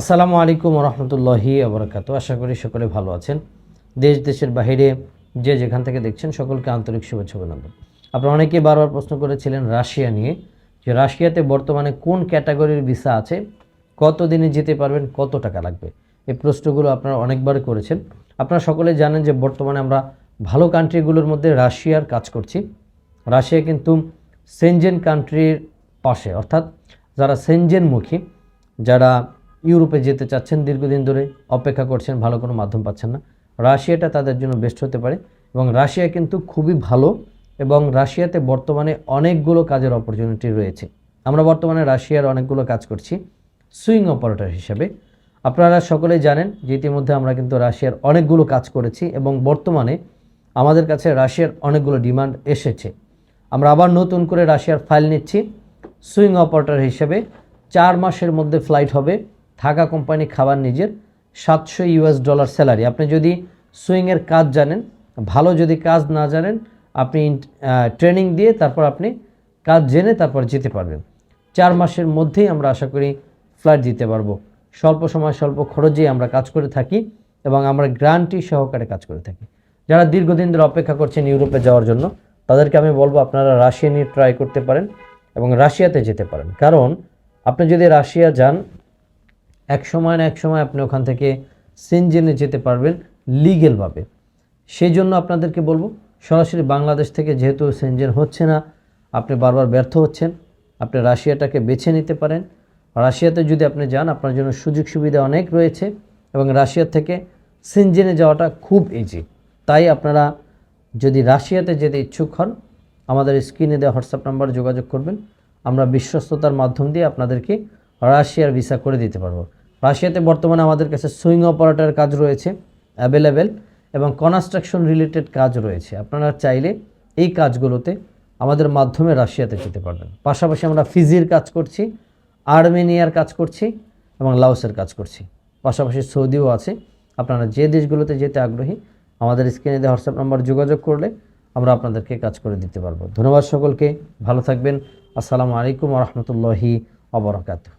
আসসালামু আলাইকুম রহমতুল্লাহি আবরাকাত আশা করি সকলে ভালো আছেন। দেশ, দেশের বাইরে যে যেখান থেকে দেখছেন সকলকে আন্তরিক শুভেচ্ছা অভিনন্দন। আপনারা অনেকেই বারবার প্রশ্ন করেছিলেন রাশিয়া নিয়ে যে রাশিয়াতে বর্তমানে কোন ক্যাটাগরির ভিসা আছে কত দিনে যেতে পারবেন, কত টাকা লাগবে? এই প্রশ্নগুলো আপনারা অনেকবার করেছেন। আপনারা সকলে জানেন যে বর্তমানে আমরা ভালো কান্ট্রিগুলোর মধ্যে রাশিয়ার কাজ করছি। রাশিয়া কিন্তু সেনজেন কান্ট্রির পাশে। অর্থাৎ যারা সেনজেনমুখী, যারা ইউরোপে যেতে চাচ্ছেন, দীর্ঘদিন ধরে অপেক্ষা করছেন, ভালো কোনো মাধ্যম পাচ্ছেন না। রাশিয়াটা তাদের জন্য বেস্ট হতে পারে এবং রাশিয়া কিন্তু খুবই ভালো এবং রাশিয়াতে বর্তমানে অনেকগুলো কাজের অপরচুনিটি রয়েছে। আমরা বর্তমানে রাশিয়ার অনেকগুলো কাজ করছি সুইং অপারেটর হিসেবে। আপনারা সকলেই জানেন যে ইতিমধ্যে আমরা কিন্তু রাশিয়ার অনেকগুলো কাজ করেছি এবং বর্তমানে আমাদের কাছে রাশিয়ার অনেকগুলো ডিমান্ড এসেছে। আমরা আবার নতুন করে রাশিয়ার ফাইল নিচ্ছি সুইং অপারেটর হিসেবে। চার মাসের মধ্যে ফ্লাইট হবে। থাকা কোম্পানি খাবার নিজের সাতশো ইউএস ডলার স্যালারি। আপনি যদি সুইংয়ের কাজ জানেন, ভালো যদি কাজ না জানেন, আপনি ট্রেনিং দিয়ে তারপর আপনি কাজ জেনে তারপর যেতে পারবেন। চার মাসের মধ্যেই আমরা আশা করি ফ্লাইট দিতে পারব। স্বল্প সময় স্বল্প খরচেই আমরা কাজ করে থাকি এবং আমরা গ্রান্টি সহকারে কাজ করে থাকি। যারা দীর্ঘদিন ধরে অপেক্ষা করছেন ইউরোপে যাওয়ার জন্য, তাদেরকে আমি বলব আপনারা রাশিয়া নিয়ে ট্রাই করতে পারেন এবং রাশিয়াতে যেতে পারেন। কারণ আপনি যদি রাশিয়া যান এক সময় না এক সময় আপনি ওখান থেকে সেনজেনে যেতে পারবেন লিগেলভাবে সেই জন্য আপনাদেরকে বলব, সরাসরি বাংলাদেশ থেকে যেহেতু সেনজেন হচ্ছে না, আপনি বারবার ব্যর্থ হচ্ছেন, আপনি রাশিয়াটাকে বেছে নিতে পারেন। রাশিয়াতে যদি আপনি যান, আপনার জন্য সুযোগ সুবিধা অনেক রয়েছে এবং রাশিয়া থেকে সেনজেনে যাওয়াটা খুব ইজি তাই আপনারা যদি রাশিয়াতে যেতে ইচ্ছুক হন, আমাদের স্ক্রিনে দেওয়া হোয়াটসঅ্যাপ নাম্বার যোগাযোগ করবেন। আমরা বিশ্বস্ততার মাধ্যম দিয়ে আপনাদেরকে রাশিয়ার ভিসা করে দিতে পারব। রাশিয়াতে বর্তমানে আমাদের কাছে সুইং অপারেটার কাজ রয়েছে অ্যাভেলেবেল এবং কনস্ট্রাকশন রিলেটেড কাজ রয়েছে। আপনারা চাইলে এই কাজগুলোতে আমাদের মাধ্যমে রাশিয়াতে যেতে পারবেন। পাশাপাশি আমরা ফিজির কাজ করছি, আর্মেনিয়ার কাজ করছি এবং লাওসের কাজ করছি। পাশাপাশি সৌদিও আছে। আপনারা যে দেশগুলোতে যেতে আগ্রহী, আমাদের স্ক্রিনে দেওয়া হোয়াটসঅ্যাপ নাম্বার যোগাযোগ করলে আমরা আপনাদেরকে কাজ করে দিতে পারব। ধন্যবাদ সকলকে। ভালো থাকবেন। আসসালামু আলাইকুম রহমতুল্লাহি অবরাকাতু